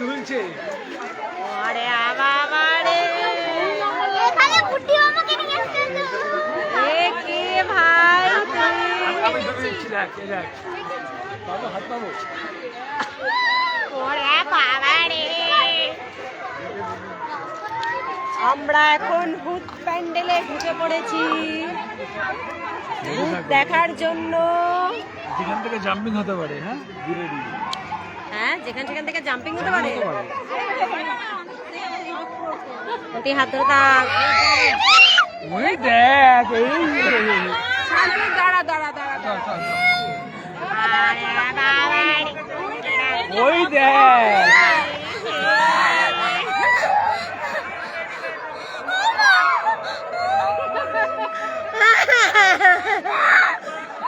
দুলছে আরে বাবা রে এখানে আমাকে নিয়ে আসছে এ কে ভাই আমি ধরে দেখ দেখ বাবু হাত পাবো ওরে বাবা রে আমরা এখন ভূত প্যান্ডেলে ঢুকে পড়েছি ভূত দেখার জন্য যেখান থেকে জাম্পিং হতে পারে হ্যাঁ দূরে দূরে হ্যাঁ যেখান সেখান থেকে জাম্পিং হতে পারে? তুই হাত শান্তি দাঁড়া দাঁড়া দাঁড়া ওই দেখ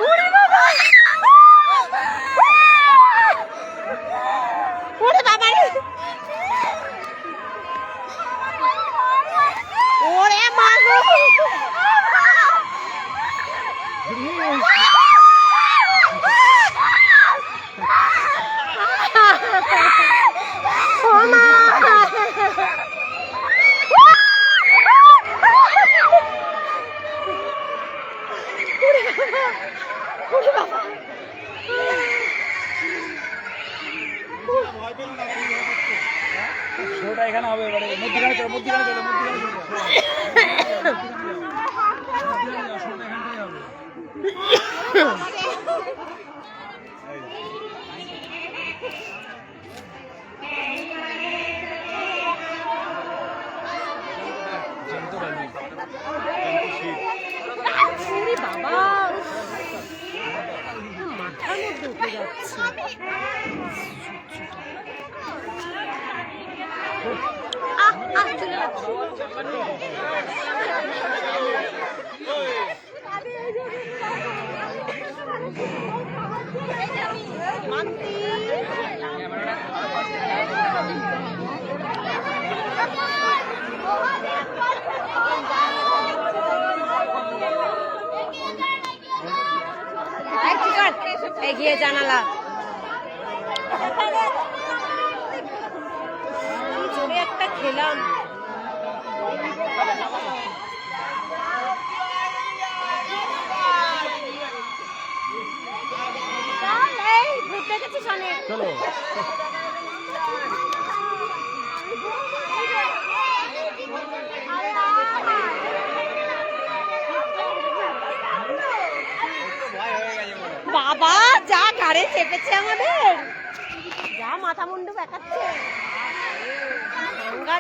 ওরে বাবা ওরে বাবা রে ওরে মা গো ও মা ওরে বাবা শোটা এখানে হবে এবারে। মধ্যখানে চলো বাবা মাথার মধ্যে যাচ্ছে। এগিয়ে জানালা। খেলাম চলো। বাবা যা গাড়ে চেপেছে আমাদের। যা মাথা মুন্ডু দেখাচ্ছে।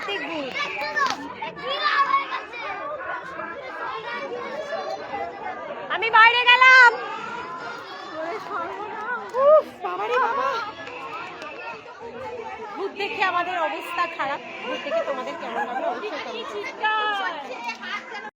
ভূত আমি বাইরে গেলাম। দেখে আমাদের অবস্থা খারাপ। ভূত দেখে তোমাদের কেমন হবে।